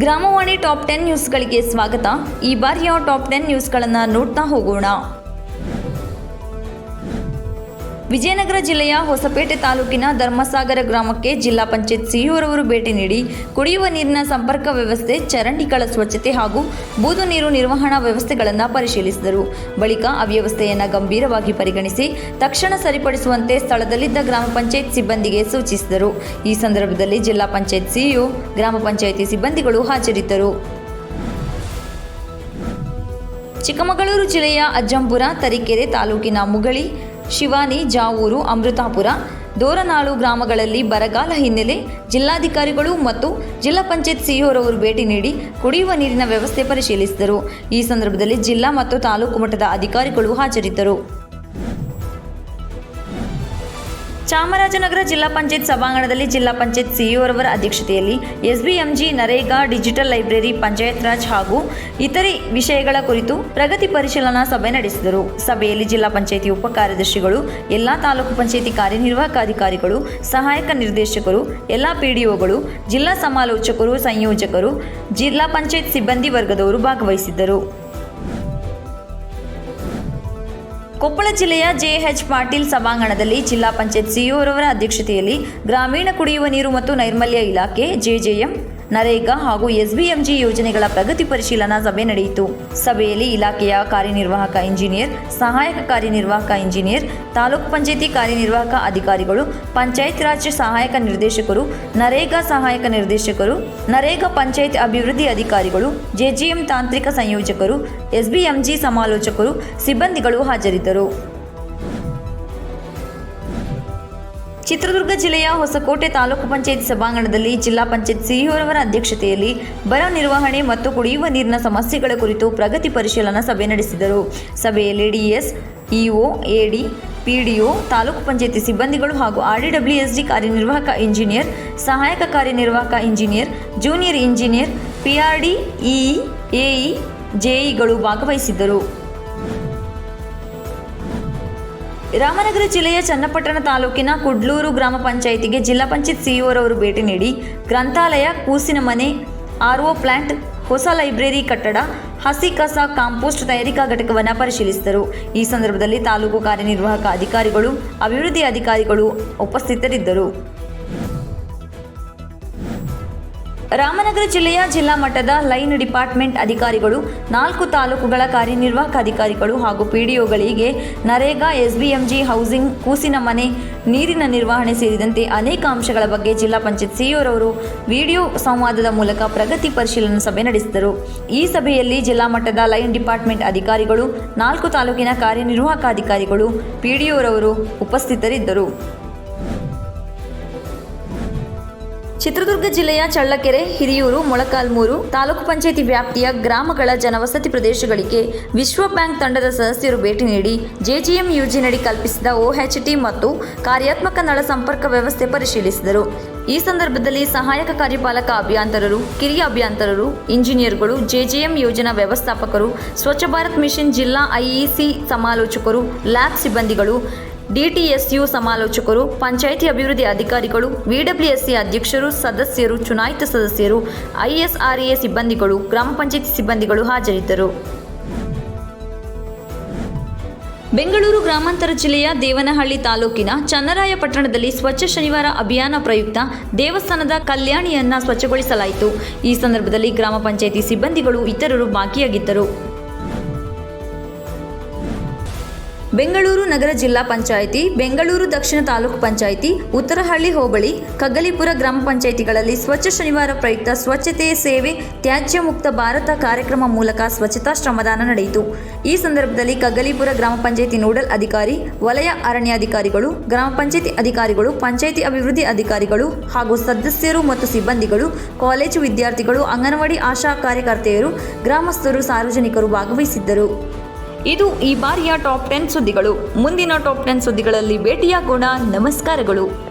ಗ್ರಾಮವಾಣಿ top ten ನ್ಯೂಸ್ಗಳಿಗೆ ಸ್ವಾಗತ. ಈ ಬಾರಿಯ ಟಾಪ್ ಟೆನ್ ನ್ಯೂಸ್ಗಳನ್ನು ನೋಡ್ತಾ ಹೋಗೋಣ. ವಿಜಯನಗರ ಜಿಲ್ಲೆಯ ಹೊಸಪೇಟೆ ತಾಲೂಕಿನ ಧರ್ಮಸಾಗರ ಗ್ರಾಮಕ್ಕೆ ಜಿಲ್ಲಾ ಪಂಚಾಯತ್ ಸಿಇಒರವರು ಭೇಟಿ ನೀಡಿ ಕುಡಿಯುವ ನೀರಿನ ಸಂಪರ್ಕ ವ್ಯವಸ್ಥೆ ಚರಂಡಿಗಳ ಸ್ವಚ್ಛತೆ ಹಾಗೂ ಬೂದು ನೀರು ನಿರ್ವಹಣಾ ವ್ಯವಸ್ಥೆಗಳನ್ನು ಪರಿಶೀಲಿಸಿದರು. ಬಳಿಕ ಅವ್ಯವಸ್ಥೆಯನ್ನು ಗಂಭೀರವಾಗಿ ಪರಿಗಣಿಸಿ ತಕ್ಷಣ ಸರಿಪಡಿಸುವಂತೆ ಸ್ಥಳದಲ್ಲಿದ್ದ ಗ್ರಾಮ ಪಂಚಾಯತ್ ಸಿಬ್ಬಂದಿಗೆ ಸೂಚಿಸಿದರು. ಈ ಸಂದರ್ಭದಲ್ಲಿ ಜಿಲ್ಲಾ ಪಂಚಾಯತ್ ಸಿಇಒ, ಗ್ರಾಮ ಪಂಚಾಯಿತಿ ಸಿಬ್ಬಂದಿಗಳು ಹಾಜರಿದ್ದರು. ಚಿಕ್ಕಮಗಳೂರು ಜಿಲ್ಲೆಯ ಅಜ್ಜಂಪುರ, ತರೀಕೆರೆ ತಾಲೂಕಿನ ಮುಗಳಿ ಶಿವಾನಿ, ಜಾವೂರು, ಅಮೃತಾಪುರ, ದೋರನಾಳು ಗ್ರಾಮಗಳಲ್ಲಿ ಬರಗಾಲ ಹಿನ್ನೆಲೆ ಜಿಲ್ಲಾಧಿಕಾರಿಗಳು ಮತ್ತು ಜಿಲ್ಲಾ ಪಂಚಾಯತ್ ಸಿಇಒರವರು ಭೇಟಿ ನೀಡಿ ಕುಡಿಯುವ ನೀರಿನ ವ್ಯವಸ್ಥೆ ಪರಿಶೀಲಿಸಿದರು. ಈ ಸಂದರ್ಭದಲ್ಲಿ ಜಿಲ್ಲಾ ಮತ್ತು ತಾಲೂಕು ಮಟ್ಟದ ಅಧಿಕಾರಿಗಳು ಹಾಜರಿದ್ದರು. ಚಾಮರಾಜನಗರ ಜಿಲ್ಲಾ ಪಂಚಾಯತ್ ಸಭಾಂಗಣದಲ್ಲಿ ಜಿಲ್ಲಾ ಪಂಚಾಯತ್ ಸಿಇಒರವರ ಅಧ್ಯಕ್ಷತೆಯಲ್ಲಿ SBMG NREGA digital library panchayat raj ಹಾಗೂ ಇತರೆ ವಿಷಯಗಳ ಕುರಿತು ಪ್ರಗತಿ ಪರಿಶೀಲನಾ ಸಭೆ ನಡೆಸಿದರು. ಸಭೆಯಲ್ಲಿ ಜಿಲ್ಲಾ ಪಂಚಾಯತಿ ಉಪ ಕಾರ್ಯದರ್ಶಿಗಳು, ಎಲ್ಲಾ ತಾಲೂಕು ಪಂಚಾಯತಿ ಕಾರ್ಯನಿರ್ವಾಹಕ ಅಧಿಕಾರಿಗಳು, ಸಹಾಯಕ ನಿರ್ದೇಶಕರು, ಎಲ್ಲಾ ಪಿಡಿಒಗಳು ಜಿಲ್ಲಾ ಸಮಾಲೋಚಕರು, ಸಂಯೋಜಕರು, ಜಿಲ್ಲಾ ಪಂಚಾಯತ್ ಸಿಬ್ಬಂದಿ ವರ್ಗದವರು ಭಾಗವಹಿಸಿದ್ದರು. ಕೊಪ್ಪಳ ಜಿಲ್ಲೆಯ ಜೆಎಚ್ ಪಾಟೀಲ್ ಸಭಾಂಗಣದಲ್ಲಿ ಜಿಲ್ಲಾ ಪಂಚಾಯತ್ ಸಿಇಒರವರ ಅಧ್ಯಕ್ಷತೆಯಲ್ಲಿ ಗ್ರಾಮೀಣ ಕುಡಿಯುವ ನೀರು ಮತ್ತು ನೈರ್ಮಲ್ಯ ಇಲಾಖೆ ಜೆಜೆಎಂ ನರೇಗಾ ಹಾಗೂ ಎಸ್ಬಿಎಂಜಿ ಯೋಜನೆಗಳ ಪ್ರಗತಿ ಪರಿಶೀಲನಾ ಸಭೆ ನಡೆಯಿತು. ಸಭೆಯಲ್ಲಿ ಇಲಾಖೆಯ ಕಾರ್ಯನಿರ್ವಾಹಕ ಇಂಜಿನಿಯರ್, ಸಹಾಯಕ ಕಾರ್ಯನಿರ್ವಾಹಕ ಇಂಜಿನಿಯರ್, ತಾಲೂಕು ಪಂಚಾಯಿತಿ ಕಾರ್ಯನಿರ್ವಾಹಕ ಅಧಿಕಾರಿಗಳು, ಪಂಚಾಯತ್ ರಾಜ್ ಸಹಾಯಕ ನಿರ್ದೇಶಕರು, ನರೇಗಾ ಸಹಾಯಕ ನಿರ್ದೇಶಕರು, ನರೇಗಾ ಪಂಚಾಯತ್ ಅಭಿವೃದ್ಧಿ ಅಧಿಕಾರಿಗಳು, ಜೆಜಿಎಂ ತಾಂತ್ರಿಕ ಸಂಯೋಜಕರು, ಎಸ್ಬಿಎಂಜಿ ಸಮಾಲೋಚಕರು, ಸಿಬ್ಬಂದಿಗಳು ಹಾಜರಿದ್ದರು. ಚಿತ್ರದುರ್ಗ ಜಿಲ್ಲೆಯ ಹೊಸಕೋಟೆ ತಾಲೂಕು ಪಂಚಾಯತ್ ಸಭಾಂಗಣದಲ್ಲಿ ಜಿಲ್ಲಾ ಪಂಚಾಯತ್ ಸಿಇಒರವರ ಅಧ್ಯಕ್ಷತೆಯಲ್ಲಿ ಬರ ನಿರ್ವಹಣೆ ಮತ್ತು ಕುಡಿಯುವ ನೀರಿನ ಸಮಸ್ಯೆಗಳ ಕುರಿತು ಪ್ರಗತಿ ಪರಿಶೀಲನಾ ಸಭೆ ನಡೆಸಿದರು. ಸಭೆಯಲ್ಲಿ DS, EO, AD, PDO, taluk panchayat ಸಿಬ್ಬಂದಿಗಳು ಹಾಗೂ ಆರ್ಡಿಡಬ್ಲ್ಯೂಎಸ್ಡಿ ಕಾರ್ಯನಿರ್ವಾಹಕ ಇಂಜಿನಿಯರ್, ಸಹಾಯಕ ಕಾರ್ಯನಿರ್ವಾಹಕ engineer, junior engineer PRD EE AE ಜೆಇಗಳು ಭಾಗವಹಿಸಿದ್ದರು. ರಾಮನಗರ ಜಿಲ್ಲೆಯ ಚನ್ನಪಟ್ಟಣ ತಾಲೂಕಿನ ಕುಡ್ಲೂರು ಗ್ರಾಮ ಪಂಚಾಯಿತಿಗೆ ಜಿಲ್ಲಾ ಪಂಚಾಯತ್ ಸಿಇಒರವರು ಭೇಟಿ ನೀಡಿ ಗ್ರಂಥಾಲಯ, ಕೂಸಿನ ಮನೆ, ಆರ್ಒ ಪ್ಲಾಂಟ್, ಹೊಸ ಲೈಬ್ರರಿ ಕಟ್ಟಡ, ಹಸಿ ಕಸ ಕಾಂಪೋಸ್ಟ್ ತಯಾರಿಕಾ ಘಟಕವನ್ನು ಪರಿಶೀಲಿಸಿದರು. ಈ ಸಂದರ್ಭದಲ್ಲಿ ತಾಲೂಕು ಕಾರ್ಯನಿರ್ವಾಹಕ ಅಧಿಕಾರಿಗಳು, ಅಭಿವೃದ್ಧಿ ಅಧಿಕಾರಿಗಳು ಉಪಸ್ಥಿತರಿದ್ದರು. ರಾಮನಗರ ಜಿಲ್ಲೆಯ ಜಿಲ್ಲಾ ಮಟ್ಟದ ಲೈನ್ ಡಿಪಾರ್ಟ್ಮೆಂಟ್ ಅಧಿಕಾರಿಗಳು, ನಾಲ್ಕು ತಾಲೂಕುಗಳ ಕಾರ್ಯನಿರ್ವಾಹಕ ಅಧಿಕಾರಿಗಳು ಹಾಗೂ ಪಿಡಿಒಗಳಿಗೆ ನರೇಗಾ ಎಸ್ಬಿಎಂಜಿ ಹೌಸಿಂಗ್ ಕೂಸಿನ ಮನೆ, ನೀರಿನ ನಿರ್ವಹಣೆ ಸೇರಿದಂತೆ ಅನೇಕ ಅಂಶಗಳ ಬಗ್ಗೆ ಜಿಲ್ಲಾ ಪಂಚಾಯತ್ ಸಿಇಒರವರು ವಿಡಿಯೋ ಸಂವಾದದ ಮೂಲಕ ಪ್ರಗತಿ ಪರಿಶೀಲನಾ ಸಭೆ ನಡೆಸಿದರು. ಈ ಸಭೆಯಲ್ಲಿ ಜಿಲ್ಲಾ ಮಟ್ಟದ ಲೈನ್ ಡಿಪಾರ್ಟ್ಮೆಂಟ್ ಅಧಿಕಾರಿಗಳು, ನಾಲ್ಕು ತಾಲೂಕಿನ ಕಾರ್ಯನಿರ್ವಾಹಕ ಅಧಿಕಾರಿಗಳು ಪಿಡಿಒರವರು ಉಪಸ್ಥಿತರಿದ್ದರು. ಚಿತ್ರದುರ್ಗ ಜಿಲ್ಲೆಯ ಚಳ್ಳಕೆರೆ, ಹಿರಿಯೂರು, ಮೊಳಕಾಲ್ಮೂರು ತಾಲೂಕು ಪಂಚಾಯಿತಿ ವ್ಯಾಪ್ತಿಯ ಗ್ರಾಮಗಳ ಜನವಸತಿ ಪ್ರದೇಶಗಳಿಗೆ ವಿಶ್ವ ಬ್ಯಾಂಕ್ ತಂಡದ ಸದಸ್ಯರು ಭೇಟಿ ನೀಡಿ ಜೆಜಿಎಂ ಯೋಜನೆಯಡಿ ಕಲ್ಪಿಸಿದ ಒಎಚ್ಟಿ ಮತ್ತು ಕಾರ್ಯಾತ್ಮಕ ನಳ ಸಂಪರ್ಕ ವ್ಯವಸ್ಥೆ ಪರಿಶೀಲಿಸಿದರು. ಈ ಸಂದರ್ಭದಲ್ಲಿ ಸಹಾಯಕ ಕಾರ್ಯಪಾಲಕ ಅಭಿಯಂತರರು, ಕಿರಿಯ ಅಭಿಯಂತರರು, ಇಂಜಿನಿಯರ್ಗಳು, ಜೆಜಿಎಂ ಯೋಜನಾ ವ್ಯವಸ್ಥಾಪಕರು, ಸ್ವಚ್ಛ ಭಾರತ್ ಮಿಷನ್ ಜಿಲ್ಲಾ ಐಇಸಿ ಸಮಾಲೋಚಕರು, ಲ್ಯಾಬ್ ಸಿಬ್ಬಂದಿಗಳು ಡಿಟಿಎಸ್ಯು ಸಮಾಲೋಚಕರು, ಪಂಚಾಯಿತಿ ಅಭಿವೃದ್ಧಿ ಅಧಿಕಾರಿಗಳು, ವಿಡಬ್ಲ್ಯೂಎಸ್ಸಿ ಅಧ್ಯಕ್ಷರು, ಸದಸ್ಯರು, ಚುನಾಯಿತ ಸದಸ್ಯರು, ಐಎಸ್ಆರ್ಎ ಸಿಬ್ಬಂದಿಗಳು, ಗ್ರಾಮ ಪಂಚಾಯಿತಿ ಸಿಬ್ಬಂದಿಗಳು ಹಾಜರಿದ್ದರು. ಬೆಂಗಳೂರು ಗ್ರಾಮಾಂತರ ಜಿಲ್ಲೆಯ ದೇವನಹಳ್ಳಿ ತಾಲೂಕಿನ ಚನ್ನರಾಯಪಟ್ಟಣದಲ್ಲಿ ಸ್ವಚ್ಛ ಶನಿವಾರ ಅಭಿಯಾನ ಪ್ರಯುಕ್ತ ದೇವಸ್ಥಾನದ ಕಲ್ಯಾಣಿಯನ್ನ ಸ್ವಚ್ಛಗೊಳಿಸಲಾಯಿತು. ಈ ಸಂದರ್ಭದಲ್ಲಿ ಗ್ರಾಮ ಪಂಚಾಯಿತಿ ಸಿಬ್ಬಂದಿಗಳು ಇತರರು ಭಾಗಿಯಾಗಿದ್ದರು. ಬೆಂಗಳೂರು ನಗರ ಜಿಲ್ಲಾ ಪಂಚಾಯಿತಿ, ಬೆಂಗಳೂರು ದಕ್ಷಿಣ ತಾಲೂಕು ಪಂಚಾಯಿತಿ, ಉತ್ತರಹಳ್ಳಿ ಹೋಬಳಿ ಕಗ್ಗಲಿಪುರ ಗ್ರಾಮ ಪಂಚಾಯಿತಿಗಳಲ್ಲಿ ಸ್ವಚ್ಛ ಶನಿವಾರ ಪ್ರಯುಕ್ತ ಸ್ವಚ್ಛತೆ ಸೇವೆ, ತ್ಯಾಜ್ಯ ಮುಕ್ತ ಭಾರತ ಕಾರ್ಯಕ್ರಮ ಮೂಲಕ ಸ್ವಚ್ಛತಾ ಶ್ರಮದಾನ ನಡೆಯಿತು. ಈ ಸಂದರ್ಭದಲ್ಲಿ ಕಗ್ಗಲಿಪುರ ಗ್ರಾಮ ಪಂಚಾಯಿತಿ ನೋಡಲ್ ಅಧಿಕಾರಿ, ವಲಯ ಅರಣ್ಯಾಧಿಕಾರಿಗಳು, ಗ್ರಾಮ ಪಂಚಾಯಿತಿ ಅಧಿಕಾರಿಗಳು, ಪಂಚಾಯಿತಿ ಅಭಿವೃದ್ಧಿ ಅಧಿಕಾರಿಗಳು ಹಾಗೂ ಸದಸ್ಯರು ಮತ್ತು ಸಿಬ್ಬಂದಿಗಳು, ಕಾಲೇಜು ವಿದ್ಯಾರ್ಥಿಗಳು, ಅಂಗನವಾಡಿ ಆಶಾ ಕಾರ್ಯಕರ್ತೆಯರು, ಗ್ರಾಮಸ್ಥರು, ಸಾರ್ವಜನಿಕರು ಭಾಗವಹಿಸಿದ್ದರು. ಇದು ಈ ಬಾರಿಯ ಟಾಪ್ ಟೆನ್ ಸುದ್ದಿಗಳು. ಮುಂದಿನ ಟಾಪ್ ಟೆನ್ ಸುದ್ದಿಗಳಲ್ಲಿ ಭೇಟಿಯಾಗೋಣ. ನಮಸ್ಕಾರಗಳು.